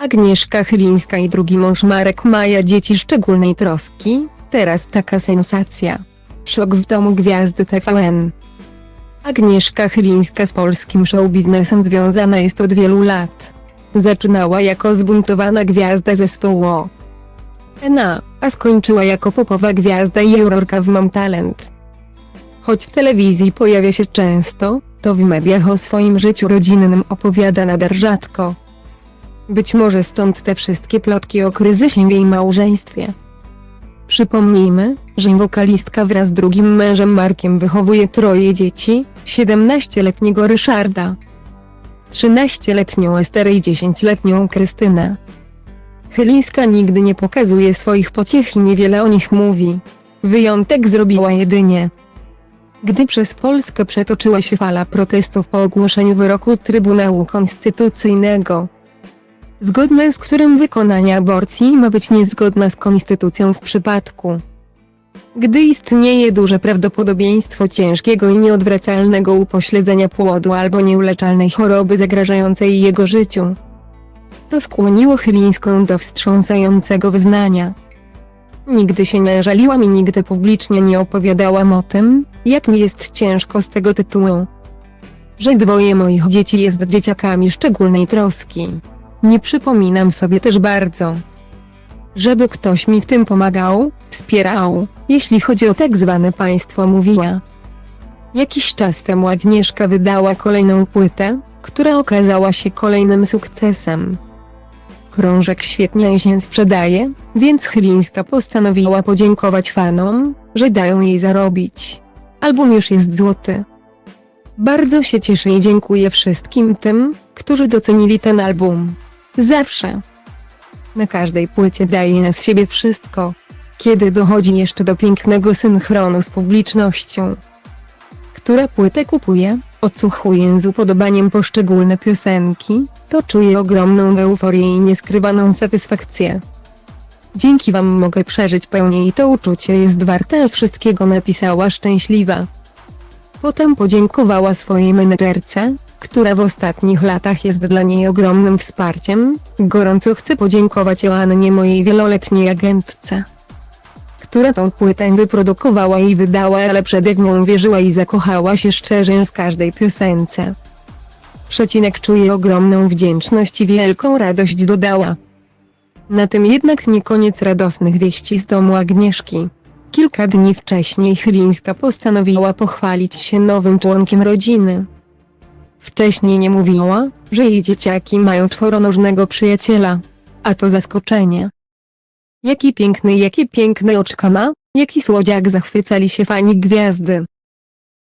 Agnieszka Chylińska i drugi mąż Marek Maja dzieci szczególnej troski, teraz taka sensacja. Szok w domu gwiazdy TVN. Agnieszka Chylińska z polskim showbiznesem związana jest od wielu lat. Zaczynała jako zbuntowana gwiazda zespołu ENA, a skończyła jako popowa gwiazda i jurorka w Mam Talent. Choć w telewizji pojawia się często, to w mediach o swoim życiu rodzinnym opowiada nader rzadko. Być może stąd te wszystkie plotki o kryzysie w jej małżeństwie. Przypomnijmy, że wokalistka wraz z drugim mężem Markiem wychowuje troje dzieci, 17-letniego Ryszarda, 13-letnią Esterę i 10-letnią Krystynę. Chylińska nigdy nie pokazuje swoich pociech i niewiele o nich mówi. Wyjątek zrobiła jedynie gdy przez Polskę przetoczyła się fala protestów po ogłoszeniu wyroku Trybunału Konstytucyjnego, zgodnie z którym wykonanie aborcji ma być niezgodna z konstytucją w przypadku, gdy istnieje duże prawdopodobieństwo ciężkiego i nieodwracalnego upośledzenia płodu albo nieuleczalnej choroby zagrażającej jego życiu. To skłoniło Chylińską do wstrząsającego wyznania. Nigdy się nie żaliłam i nigdy publicznie nie opowiadałam o tym, jak mi jest ciężko z tego tytułu. Że dwoje moich dzieci jest dzieciakami szczególnej troski. Nie przypominam sobie też bardzo, żeby ktoś mi w tym pomagał, wspierał, jeśli chodzi o tak zwane państwo mówiła. Jakiś czas temu Agnieszka wydała kolejną płytę, która okazała się kolejnym sukcesem. Krążek świetnie się sprzedaje, więc Chylińska postanowiła podziękować fanom, że dają jej zarobić. Album już jest złoty. Bardzo się cieszę i dziękuję wszystkim tym, którzy docenili ten album. Zawsze. Na każdej płycie daje z siebie wszystko. Kiedy dochodzi jeszcze do pięknego synchronu z publicznością, która płytę kupuje, odsłuchuje z upodobaniem poszczególne piosenki, to czuję ogromną euforię i nieskrywaną satysfakcję. Dzięki wam mogę przeżyć pełniej i to uczucie jest warte wszystkiego napisała szczęśliwa. Potem podziękowała swojej menedżerce, która w ostatnich latach jest dla niej ogromnym wsparciem. Gorąco chcę podziękować Joannie mojej wieloletniej agentce która tą płytę wyprodukowała i wydała, ale przede nią wierzyła i zakochała się szczerze w każdej piosence. Przecinek czuje ogromną wdzięczność i wielką radość dodała. Na tym jednak nie koniec radosnych wieści z domu Agnieszki. Kilka dni wcześniej Chylińska postanowiła pochwalić się nowym członkiem rodziny. Wcześniej nie mówiła, że jej dzieciaki mają czworonożnego przyjaciela. A to zaskoczenie. Jaki piękny, jakie piękne oczka ma, jaki słodziak zachwycali się fani gwiazdy.